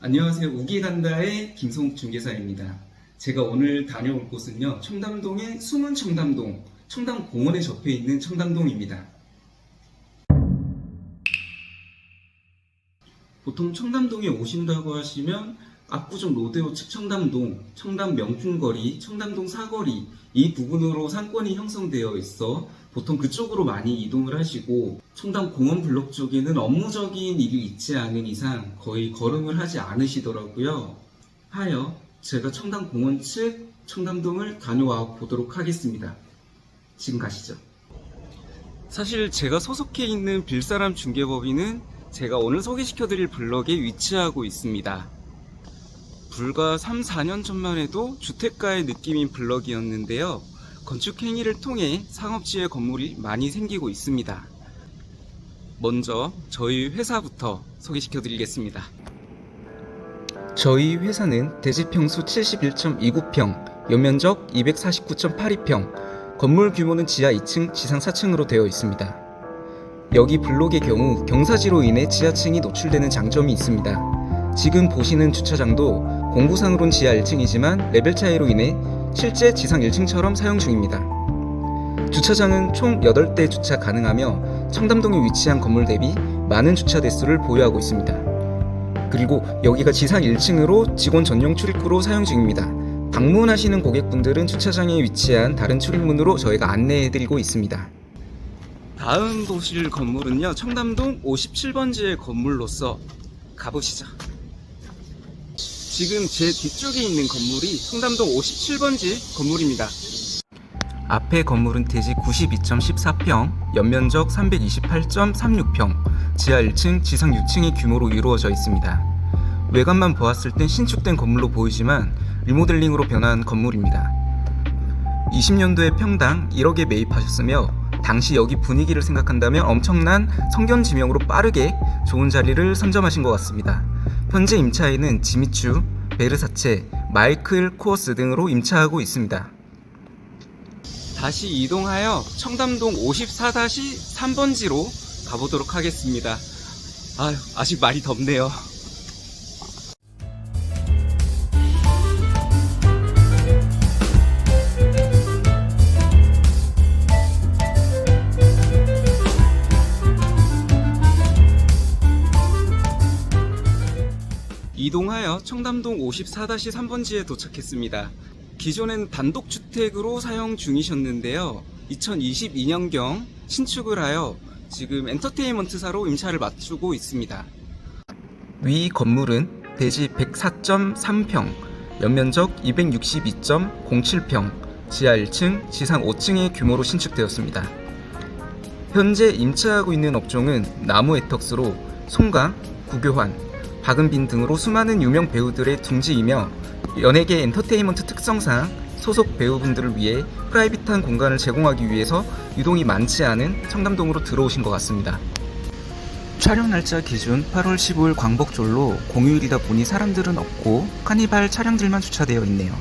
안녕하세요. 우기간다의 김성욱 중개사입니다. 제가 오늘 다녀올 곳은요, 청담동의 숨은 청담동, 청담공원에 접해 있는 청담동입니다. 보통 청담동에 오신다고 하시면 압구정 로데오 측 청담동, 청담 명품거리, 청담동 사거리 이 부분으로 상권이 형성되어 있어 보통 그쪽으로 많이 이동을 하시고 청담 공원 블록 쪽에는 업무적인 일이 있지 않은 이상 거의 걸음을 하지 않으시더라고요. 하여 제가 청담 공원 측 청담동을 다녀와 보도록 하겠습니다. 지금 가시죠. 사실 제가 소속해 있는 빌사람 중개법인은 제가 오늘 소개시켜 드릴 블럭에 위치하고 있습니다. 불과 3, 4년 전만 해도 주택가의 느낌인 블럭이었는데요. 건축 행위를 통해 상업지의 건물이 많이 생기고 있습니다. 먼저 저희 회사부터 소개시켜 드리겠습니다. 저희 회사는 대지평수 71.29평, 연면적 249.82평, 건물 규모는 지하 2층, 지상 4층으로 되어 있습니다. 여기 블록의 경우 경사지로 인해 지하층이 노출되는 장점이 있습니다. 지금 보시는 주차장도 공구상으론 지하 1층이지만 레벨 차이로 인해 실제 지상 1층처럼 사용 중입니다. 주차장은 총 8대 주차 가능하며 청담동에 위치한 건물 대비 많은 주차 대수를 보유하고 있습니다. 그리고 여기가 지상 1층으로 직원 전용 출입구로 사용 중입니다. 방문하시는 고객분들은 주차장에 위치한 다른 출입문으로 저희가 안내해드리고 있습니다. 다음 보실 건물은요, 청담동 57번지의 건물로서 가보시죠. 지금 제 뒤쪽에 있는 건물이 청담동 57번지 건물입니다. 앞에 건물은 대지 92.14평, 연면적 328.36평, 지하 1층, 지상 6층의 규모로 이루어져 있습니다. 외관만 보았을 땐 신축된 건물로 보이지만 리모델링으로 변한 건물입니다. 20년도에 평당 1억에 매입하셨으며 당시 여기 분위기를 생각한다면 엄청난 성견 지명으로 빠르게 좋은 자리를 선점하신 것 같습니다. 현재 임차인은 지미추, 베르사체, 마이클 코어스 등으로 임차하고 있습니다. 다시 이동하여 청담동 54-3번지로 가보도록 하겠습니다. 아유, 아직 많이 덥네요. 이동하여 청담동 54-3번지에 도착했습니다. 기존엔 단독주택으로 사용 중이셨는데요. 2022년경 신축을 하여 지금 엔터테인먼트사로 임차를 맞추고 있습니다. 위 건물은 대지 104.3평, 연면적 262.07평, 지하 1층, 지상 5층의 규모로 신축되었습니다. 현재 임차하고 있는 업종은 나무 에턱스로 송강, 구교환, 박은빈 등으로 수많은 유명 배우들의 둥지이며 연예계 엔터테인먼트 특성상 소속 배우분들을 위해 프라이빗한 공간을 제공하기 위해서 유동이 많지 않은 청담동으로 들어오신 것 같습니다. 촬영 날짜 기준 8월 15일 광복절로 공휴일이다 보니 사람들은 없고 카니발 차량들만 주차되어 있네요.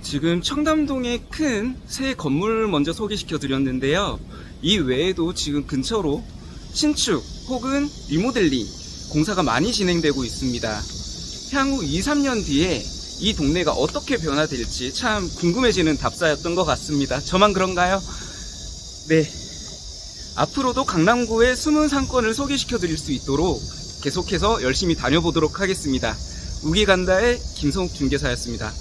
지금 청담동의 큰 새 건물 먼저 소개시켜 드렸는데요. 이 외에도 지금 근처로 신축 혹은 리모델링 공사가 많이 진행되고 있습니다. 향후 2, 3년 뒤에 이 동네가 어떻게 변화될지 참 궁금해지는 답사였던 것 같습니다. 저만 그런가요? 네. 앞으로도 강남구의 숨은 상권을 소개시켜 드릴 수 있도록 계속해서 열심히 다녀보도록 하겠습니다. 우기간다의 김성욱 중개사였습니다.